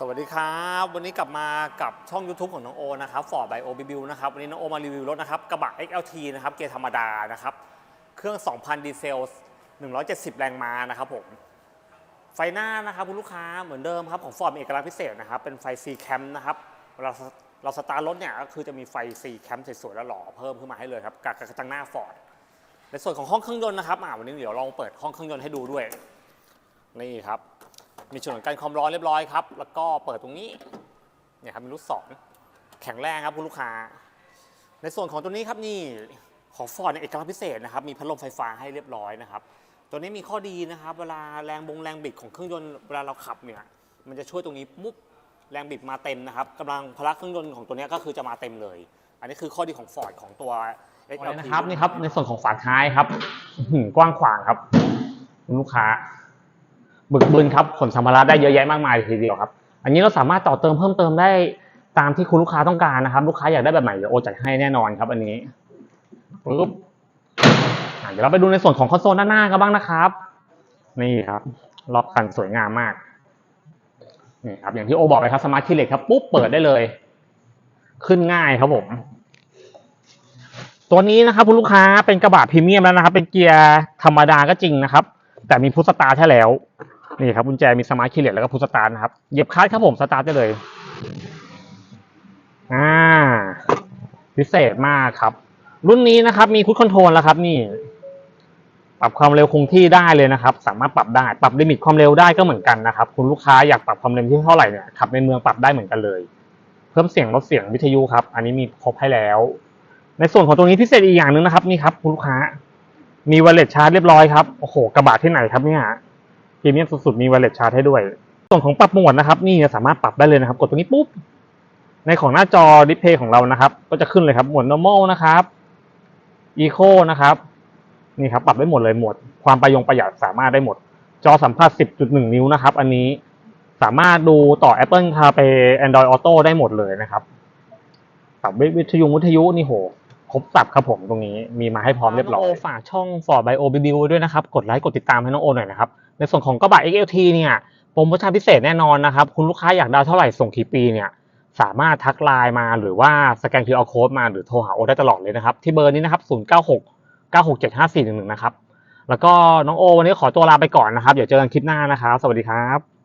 สวัสดีครับ วันนี้กลับมากับช่อง YouTube ของน้องโอนะครับ Ford by o b b นะครับ วันนี้น้องโอมารีวิวรถนะครับ กระบะ XLT นะครับ เกียร์ธรรมดานะครับ เครื่อง 2,000 ดีเซล 170 แรงม้านะครับผม ไฟหน้านะครับคุณลูกค้าเหมือนเดิมครับ ของ Ford มีเอกลักษณ์พิเศษนะครับ เป็นไฟ C cam นะครับเวลาเราสตาร์ทรถเนี่ยก็คือจะมีไฟ C cam สวยๆและหล่อเพิ่มขึ้นมาให้เลยครับกับกระจังหน้า Ford ในส่วนของห้องเครื่องยนต์นะครับอ่าวันนี้เดี๋ยวลองเปิดห้องเครื่องยนต์ให้ดูด้วยนี่ครับ มีส่วนการความร้อนเรียบร้อยครับ แล้วก็เปิดตรงนี้เนี่ยครับมีลูกศรแข็งแรงครับคุณลูกค้า ในส่วนของตัวนี้ครับนี่ของฟอร์ดเนี่ยเอกลักษณ์พิเศษนะครับมีพัดลมไฟฟ้าให้เรียบร้อยนะครับ ตัวนี้มีข้อดีนะครับ เวลาแรงบงแรงบิดของเครื่องยนต์เวลาเราขับเนี่ยมันจะช่วยตรงนี้ปุ๊บแรงบิดมาเต็มนะครับกำลังพละเครื่องยนต์ของตัวนี้ก็คือจะมาเต็มเลย อันนี้คือข้อดีของฟอร์ดของตัว XLT นะครับนี่ครับในส่วนของฝาท้ายครับกว้างขวางครับคุณลูกค้า บึกบึนครับขนสัมภาระได้เยอะแยะมากมายทีเดียวครับ อันนี้เราสามารถต่อเติมเพิ่มเติมได้ตามที่คุณลูกค้าต้องการนะครับ ลูกค้าอยากได้แบบไหนเดี๋ยวโอจัดให้แน่นอนครับ อันนี้ปึ๊บเดี๋ยวเราไปดูในส่วนของคอนโซลด้านหน้ากันบ้างนะครับ นี่ครับล็อกกันสวยงามมากนี่ครับอย่างที่โอบอกเลยครับสมาร์ทคีเลสครับปุ๊บเปิดได้เลย ขึ้นง่ายครับผมตัวนี้นะครับคุณลูกค้าเป็นกระบะพรีเมียมแล้วนะครับ เป็นเกียร์ธรรมดาก็จริงนะครับ แต่มีพุทสตาร์ให้แล้ว นี่ครับกุญแจมีสมาร์ทคีย์เลสแล้วก็พุทสตาร์นะครับเหยียบคลัตช์ครับผมสตาร์ทได้เลย อ่า พิเศษมากครับ รุ่นนี้นะครับ มีคุ c คอนโทรลแล้วครับ นี่ ปรับความเร็วคงที่ได้เลยนะครับ สามารถปรับได้ปรับลิมิตความเร็วได้ก็เหมือนกันนะครับ คุณลูกค้าอยากปรับความเร็วที่เท่าไหร่เนี่ยขับในเมืองปรับได้เหมือนกันเลย เพิ่มเสียงลดเสียงวิทยุครับ อันนี้มีครบให้แล้ว ในส่วนของตรงนี้พิเศษอีกอย่างหนึ่งนะครับ นี่ครับ คุณลูกค้า มีวอลเล็ตชาร์จเรียบร้อยครับโอ้โหกระบะที่ไหนครับเนี่ย รีเมียมสุดๆมีวอลเล็ตชาร์จให้ด้วย ส่วนของปรับหมวดนะครับนี่สามารถปรับได้เลยนะครับ กดตรงนี้ปุ๊บ ในของหน้าจอดิสเพย์ของเรานะครับ ก็จะขึ้นเลยครับโหมด normal นะครับ eco นะครับนี่ครับปรับได้หมดเลยหมดความประยงประหยัดสามารถได้หมด จอสัมผัส 10.1 นิ้วนะครับ อันนี้สามารถดูต่อ Apple CarPlay Android Auto ได้หมดเลยนะครับปรับวิทยุวิทยุนี่โหครบสับครับผมตรงนี้มีมาให้พร้อมเรียบร้อยฝากช่อง For Bio b b ด้วยนะครับ กดไลค์กดติดตามให้น้องโอหน่อยนะครับ ในส่วนของกระบะ XLT เนี่ยโปรโมชั่นพิเศษแน่นอนนะครับ คุณลูกค้าอยากได้เท่าไหร่ส่งกี่ปีเนี่ยสามารถทักไลน์มาหรือว่าสแกน QR Code มาหรือโทรหาโอได้ตลอดเลยนะครับ ที่เบอร์นี้นะครับ 096 967 5411 นะครับ แล้วก็น้องโอวันนี้ขอตัวลาไปก่อนนะครับ เดี๋ยวเจอกันคลิปหน้านะครับ สวัสดีครับ